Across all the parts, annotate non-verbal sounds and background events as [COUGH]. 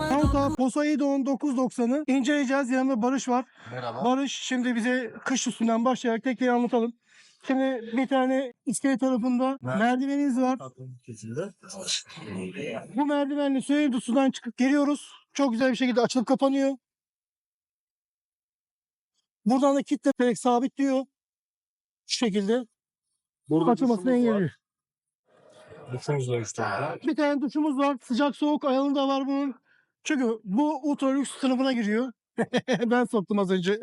Orada Poseidon 990'ı inceleyeceğiz. Yanımda Barış var. Merhaba. Barış şimdi bize kış üstünden başlayarak tekneyi anlatalım. Şimdi bir tane iskele tarafında Mer- merdiveniniz var. Bu merdivenle sürekli sudan çıkıp geliyoruz. Çok güzel bir şekilde açılıp kapanıyor. Buradan da kilitleterek sabitliyor. Şu şekilde Burada açılmasını engelliyor. Duşumuz da işte orada. Bir tane duşumuz var. Sıcak soğuk ayarı da var bunun. Çünkü bu ultra lüks sınıfına giriyor. [LAUGHS] ben soktum az önce.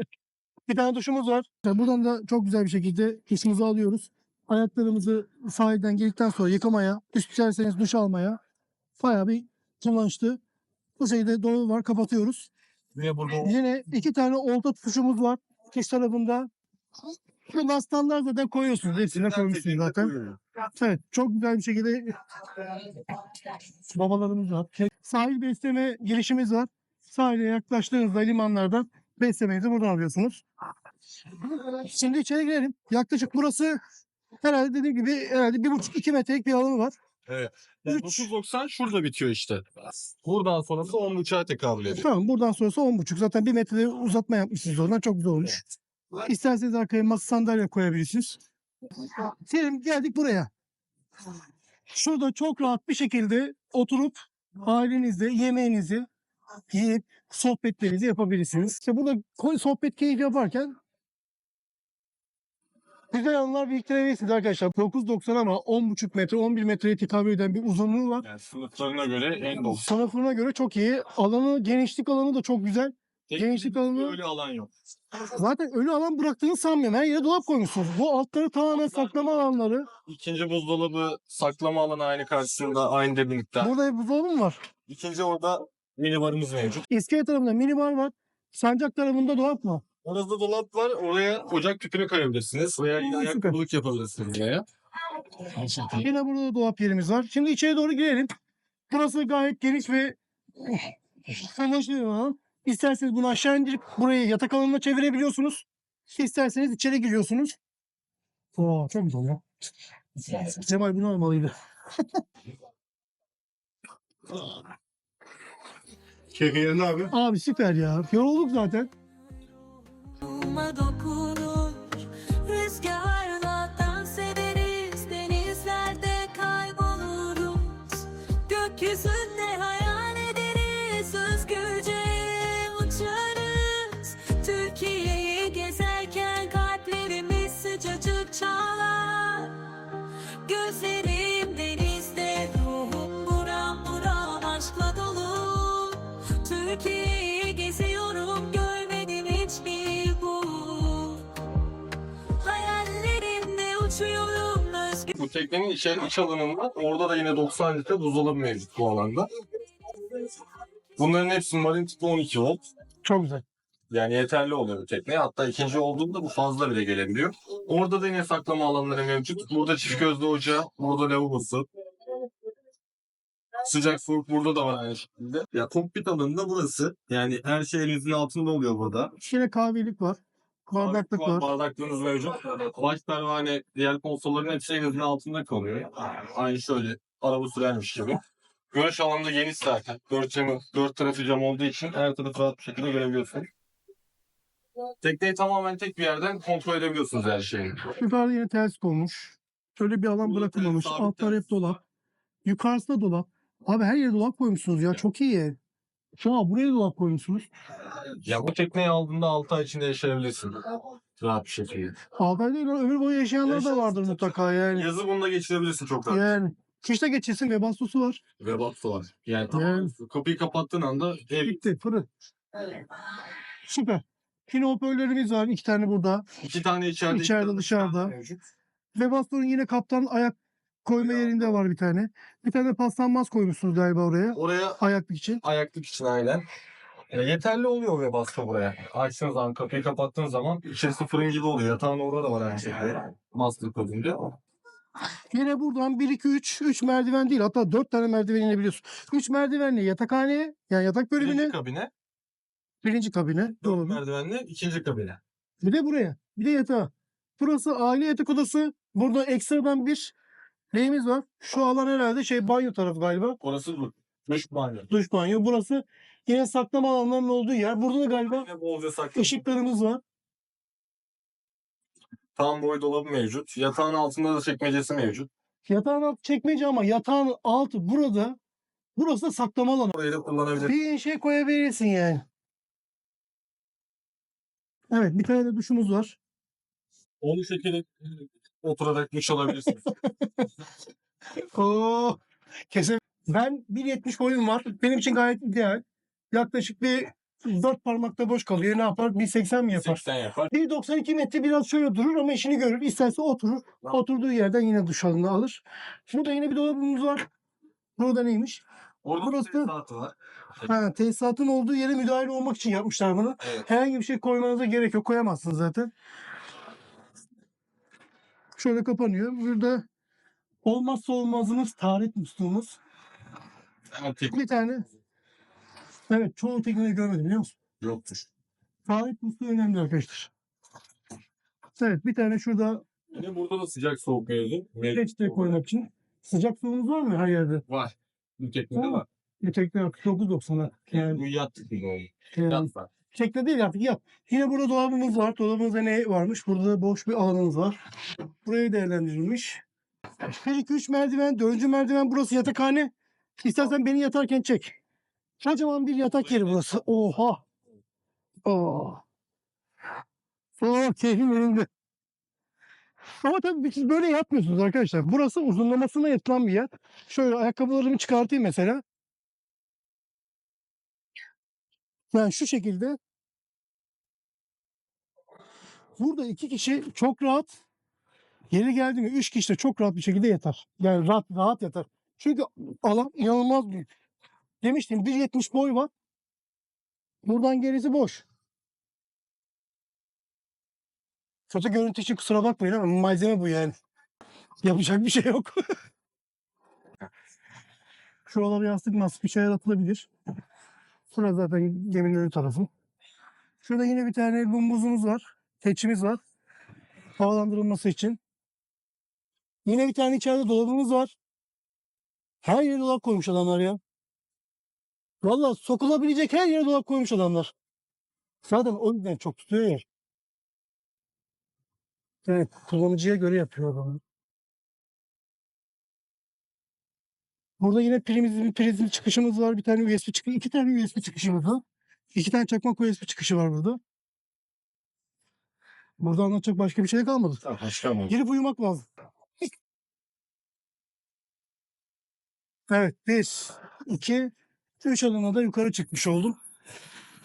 Bir tane duşumuz var. Buradan da çok güzel bir şekilde duşumuzu alıyoruz. Ayaklarımızı sahilden geldikten sonra yıkamaya, isterseniz duş almaya bayağı bir kullanışlı. Bu şekilde dolabı var kapatıyoruz. Ve burada Yine iki tane olta tutuşumuz var. Kış tarafında. Bundan standart zaten koyuyorsunuz. Hepsine koymuşsunuz zaten. Evet çok güzel bir şekilde babalarımız var. Sahil besleme girişimiz var. Sahile yaklaştığınızda limanlardan beslemeyi de buradan alıyorsunuz. Şimdi içeri girelim. Yaklaşık burası herhalde dediğim gibi herhalde bir buçuk iki metrelik bir alanı var. Yani Üç. 990 şurada bitiyor işte. Buradan sonrası 10 uçağa tekabül ediyor. Tamam buradan sonrası on buçuk. Zaten bir metre uzatma yapmışsınız oradan. Çok güzel olmuş. İsterseniz arkaya masa sandalye koyabilirsiniz. Diyelim geldik buraya. Şurada çok rahat bir şekilde oturup ailenizle yemeğinizi yiyip sohbetlerinizi yapabilirsiniz. İşte burada sohbet keyif yaparken güzel anılar biriktirebilirsiniz arkadaşlar. 9.90 ama 10.5 metre 11 metreye tekabül eden bir uzunluğu var. Yani sınıflarına göre en dolu. Sınıfına göre çok iyi. Alanı, genişlik alanı da çok güzel. Gençlik alanı- Öyle alan yok. Zaten ölü alan bıraktığını sanmıyorum. Her yere dolap koymuşsunuz. Bu altları tamamen saklama alanları. İkinci buzdolabı saklama alanı aynı karşısında aynı derinlikte. Burada bir buzdolabı mı var? İkinci orada mini barımız mevcut. İskele tarafında minibar var. Sancak tarafında dolap mı? Orada dolap var. Oraya ocak tüpünü koyabilirsiniz. Veya yine süper. ayakkabılık yapabilirsiniz buraya. Yine burada da dolap yerimiz var. Şimdi içeri doğru girelim. Burası gayet geniş ve alan. İsterseniz bunu aşağı indirip burayı yatak alanına çevirebiliyorsunuz. İsterseniz içeri giriyorsunuz. Oo, çok güzel ya. Cemal bunu almalıydı. Kekelerin abi. Abi süper ya. Yorulduk zaten. Ruhuma dokunur Rüzgarla dans ederiz Denizlerde kayboluruz Gökyüzünde Türkiye'yi geziyorum görmedim hiçbir bu Hayallerimde uçuyorum özgür Bu teknenin içeri iç alanında orada da yine 90 litre buzdolabı mevcut bu alanda. Bunların hepsi marin tipi 12 volt. Çok güzel. Yani yeterli oluyor bu tekneye. Hatta ikinci olduğunda bu fazla bile gelebiliyor. Orada da yine saklama alanları mevcut. Burada çift gözlü ocağı, burada lavabosu. Sıcak soğuk burada da var aynı şekilde. Ya kokpit alanında burası. Yani her şey elinizin altında oluyor burada. Yine kahvelik var. Bardaklık var. Bardaklığınız mevcut. Baş pervane, diğer konsolların hepsi elinizin altında kalıyor. Aynı şöyle araba sürermiş gibi. Görüş alanı da geniş zaten. Dört, camı, dört tarafı cam olduğu için her tarafı rahat bir şekilde görebiliyorsunuz. Tekneyi tamamen tek bir yerden kontrol edebiliyorsunuz her şeyi. Yukarıda yine ters konmuş. Şöyle bir alan Burada bırakılmamış. Altlar hep dolap. Yukarısı da dolap. Abi her yere dolap koymuşsunuz ya. Çok iyi. Şu an buraya dolap koymuşsunuz. Ya bu tekneyi aldığında 6 ay içinde yaşayabilirsin. Rahat bir şekilde. Altay değil lan, ömür boyu yaşayanlar da vardır tabii. mutlaka yani. Yazı bunda geçirebilirsin çok rahat. Yani. Kışta geçirsin ve bastosu var. Ve batsı var. Yani tamam. Kapıyı kapattığın anda ev Bitti. Fırın. Süper. Yine hoparlörlerimiz var. iki tane burada. iki tane içeride. iki İçeride, tane dışarıda. mevcut. Ve bastonun yine kaptan ayak koyma yerinde var bir tane. Bir tane paslanmaz koymuşsunuz galiba oraya. Oraya Ayaklık için. ayaklık için aynen. Ya yeterli oluyor ve baskı buraya. Açtığın zaman kapıyı kapattığın zaman içerisi fırın gibi oluyor. Yatağın orada da var aynı şekilde. Master kodunca. Yine buradan 1 2 3 3 merdiven değil hatta 4 tane merdiven inebiliyorsun. 3 merdivenle yatakhaneye yani yatak bölümüne Birinci kabine, birinci kabine dört dolabı. merdivenle ikinci kabine. Bir de buraya. Bir de yatağı. Burası aile yatak odası. Burada ekstradan bir neyimiz var? Şu alan herhalde şey banyo tarafı galiba. Orası bu. Duş banyo. Duş banyo. Burası yine saklama alanlarının olduğu yer. Burada da galiba Yine bolca saklı. ışıklarımız var. Tam boy dolabı mevcut. Yatağın altında da çekmecesi mevcut. Yatağın altı çekmece ama yatağın altı burada. Burası da saklama alanı. Orayı da kullanabilir. Bir şey koyabilirsin yani. Evet bir tane de duşumuz var. Onu şekilde oturarak duş alabilirsiniz. [LAUGHS] Oo, kesin. Ben 1.70 boyum var. Benim için gayet ideal. Yaklaşık bir 4 parmakta boş kalıyor. Ne yapar? 1.80 mi yapar? 80 yapar. 1.92 metre biraz şöyle durur ama işini görür. İsterse oturur. Tamam. Oturduğu yerden yine duş alını alır. Burada yine bir dolabımız var. Burada neymiş? Orada Burası- saati var. Ha, tesisatın olduğu yere müdahale olmak için yapmışlar bunu. Evet. Herhangi bir şey koymanıza gerek yok. Koyamazsınız zaten. Şöyle kapanıyor. Burada olmazsa olmazımız taharet musluğumuz. Tek Bir tane. Evet çoğu tekneyi görmedim biliyor musun? yoktur. Taharet musluğu önemli arkadaşlar. Evet bir tane şurada Yine burada da sıcak soğuk mevzu. Peçete koymak için. Sıcak suyumuz var mı her yerde? Var. Bu teknede var. Bir tekne yok. 9.90'a. Yani, Bu yat yani Yat var. Tekne değil artık yap. Yine burada dolabımız var. Dolabımızda ne varmış? Burada da boş bir alanımız var. Burayı değerlendirilmiş. 1-2-3 merdiven, 4. merdiven burası yatakhane. İstersen beni yatarken çek. Kocaman bir yatak yeri burası. Oha. Oo. Oh, keyfim yerinde. Ama tabii siz böyle yapmıyorsunuz arkadaşlar. Burası uzunlamasına yatılan bir yer. Şöyle ayakkabılarımı çıkartayım mesela. Yani şu şekilde. Burada iki kişi çok rahat. Yeri geldi mi üç kişi de çok rahat bir şekilde yatar. Yani rahat rahat yatar. Çünkü alan inanılmaz büyük. Demiştim 1.70 boy var. Buradan gerisi boş. Kötü görüntü için kusura bakmayın ama malzeme bu yani. [LAUGHS] Yapacak bir şey yok. [LAUGHS] Şuralara bir yastık masası bir şeyler atılabilir. Şurası zaten geminin önü tarafı. Şurada yine bir tane gumbuzumuz var. Keçimiz var. Havalandırılması için. Yine bir tane içeride dolabımız var. Her yere dolap koymuş adamlar ya. Valla sokulabilecek her yere dolap koymuş adamlar. Zaten o yüzden çok tutuyor ya. Evet, kullanıcıya göre yapıyor adamlar. Burada yine prizm, prizm çıkışımız var. Bir tane USB çıkışı, iki tane USB çıkışımız var. İki tane çakmak USB çıkışı var burada. Burada anlatacak başka bir şey kalmadı. Tamam. Başka mı? Girip uyumak lazım. Evet, bir, iki, üç alana da yukarı çıkmış oldum.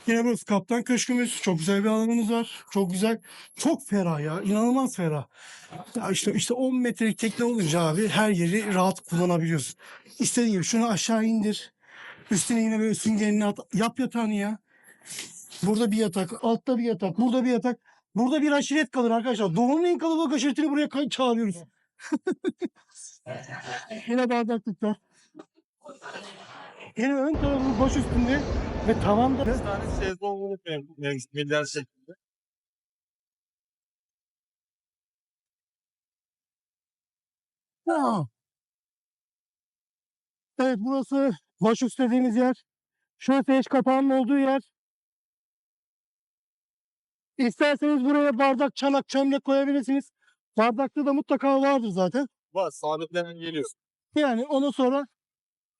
Yine burası kaptan köşkümüz. Çok güzel bir alanımız var. Çok güzel. Çok ferah ya. inanılmaz ferah. Ya işte, işte 10 metrelik tekne olunca abi her yeri rahat kullanabiliyorsun. İstediğin gibi şunu aşağı indir. Üstüne yine böyle süngerini at. Yap yatağını ya. Burada bir yatak, altta bir yatak, burada bir yatak. Burada bir aşiret kalır arkadaşlar. Doğu'nun en kalabalık aşiretini buraya çağırıyoruz. [LAUGHS] Yine bardaklıklar. Yine ön tarafımız baş üstünde ve tavanda Bir tane şezlonglu mevcut. Milyar şeklinde. Ha. Evet burası başüstü dediğimiz yer. Şurası eş kapağının olduğu yer. İsterseniz buraya bardak, çanak, çömlek koyabilirsiniz. Bardakta da mutlaka vardır zaten. Var. Sabitlenen geliyor. Yani ondan sonra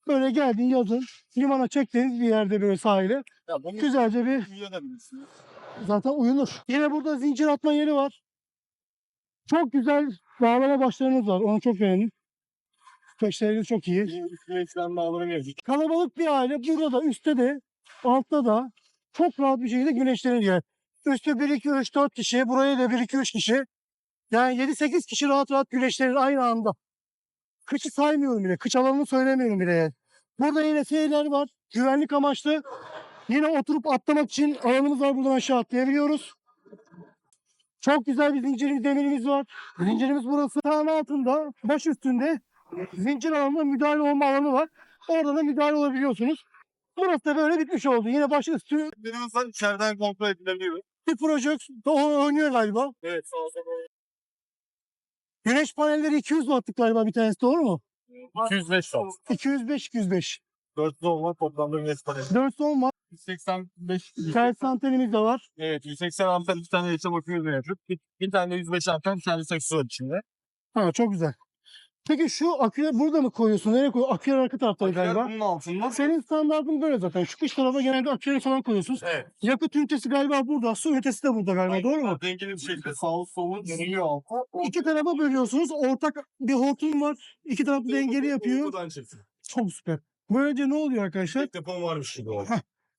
böyle geldin yazın limana çektiğiniz bir yerde böyle sahile Ya bunu güzelce bir zaten uyunur. Yine burada zincir atma yeri var. Çok güzel bağlama başlarımız var. Onu çok beğendim. Peşleriniz çok iyi. Mevcut. Kalabalık bir aile burada da üstte de altta da çok rahat bir şekilde güneşlenir yani. Üstte 1 2 3 4 kişi, buraya da 1 2 3 kişi. Yani 7 8 kişi rahat rahat güneşlenir aynı anda. Kıçı saymıyorum bile. Kıç alanını söylemiyorum bile yani. Burada yine seyirler var. Güvenlik amaçlı. Yine oturup atlamak için alanımız var. Buradan aşağı atlayabiliyoruz. Çok güzel bir zincirimiz, demirimiz var. Zincirimiz burası. Sağın altında, baş üstünde zincir alanında müdahale olma alanı var. Orada da müdahale olabiliyorsunuz. Burası da böyle bitmiş oldu. Yine baş üstü Bilmiyorsan içeriden kontrol edilebiliyor. bir proje oynuyor galiba. Evet. Sağ olsun. Güneş panelleri 200 wattlık galiba bir tanesi doğru mu? 205 watt. 205 205. 4 zon var. Toplamda güneş paneli. 4 son var. 185 Ters antenimiz de var. Evet 180 amper bir tane yaşam akıyor mevcut. Bir, bir tane de 105 amper bir tane 80 var içinde. Ha çok güzel. Peki şu aküyü burada mı koyuyorsun? Nereye koyuyorsun? Aküyer arka tarafta galiba. Bunun altında. Senin standartın böyle zaten. Şu kış tarafa genelde aküyeri falan koyuyorsunuz. Evet. Yakıt ünitesi galiba burada. Su ünitesi de burada galiba. Doğru mu? Dengeli bir şekilde sağ solu dönüyor alta. İki tarafa bölüyorsunuz. Ortak bir hortum var. İki tarafı dengeli yapıyor. Buradan çekiyor. Çok süper. Böylece ne oluyor arkadaşlar? Tek depom varmış gibi oldu.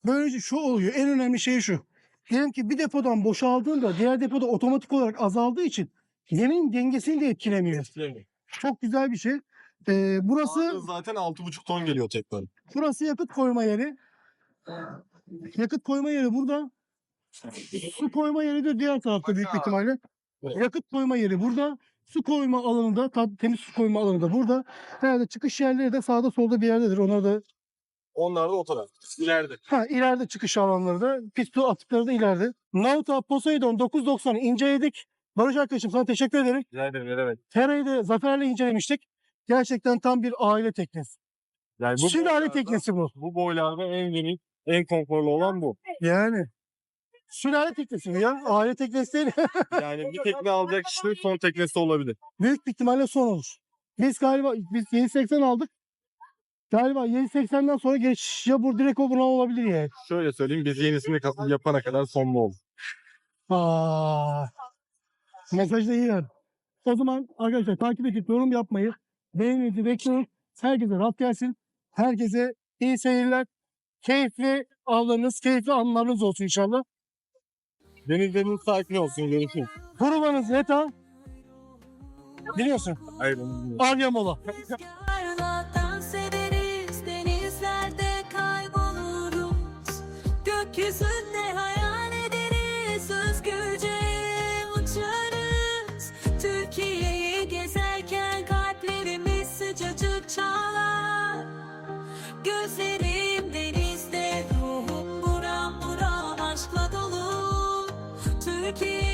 Böylece şu oluyor. En önemli şey şu. Diyelim ki bir depodan boşaldığında diğer depoda otomatik olarak azaldığı için yemin dengesini de etkilemiyor. Çok güzel bir şey. Ee, burası zaten 6,5 ton geliyor tekrar. burası yakıt koyma yeri. Yakıt koyma yeri burada. Su koyma yeri de diğer tarafta büyük bir ihtimalle. Yakıt koyma yeri burada. Su koyma alanı da temiz su koyma alanı da burada. Herhalde çıkış yerleri de sağda solda bir yerdedir. Onlar da Onlar da o taraf. İleride. Ha ileride çıkış alanları da pistol atıkları da ileride. Nauta Poseidon 990 inceledik. Barış arkadaşım sana teşekkür ederim. Rica ederim ne demek. Tera'yı da Zafer'le incelemiştik. Gerçekten tam bir aile teknesi. Yani Sülale boylarda- teknesi bu. Bu boylarda en yeni, en konforlu olan bu. Yani. Sülale teknesi bu ya. Aile teknesi değil. [LAUGHS] Yani bir tekne alacak kişinin son teknesi olabilir. Büyük bir ihtimalle son olur. Biz galiba biz 780 aldık. Galiba 780'den sonra geç ya bu direkt o buna olabilir yani. Şöyle söyleyeyim biz yenisini ka- yapana kadar sonlu oldu. Aa. Mesaj da iyi yani. O zaman arkadaşlar takip edip yorum yapmayı, beğeninizi bekliyorum. Herkese rast gelsin. Herkese iyi seyirler. Keyifli avlarınız, keyifli anlarınız olsun inşallah. Denizleriniz sakin olsun görüşürüz. Kurumanız Neta. Biliyorsun. Hayır. Aryamola. Dans Gözlerim denizde ruhum buram buram aşkla dolu. Türkiye'yi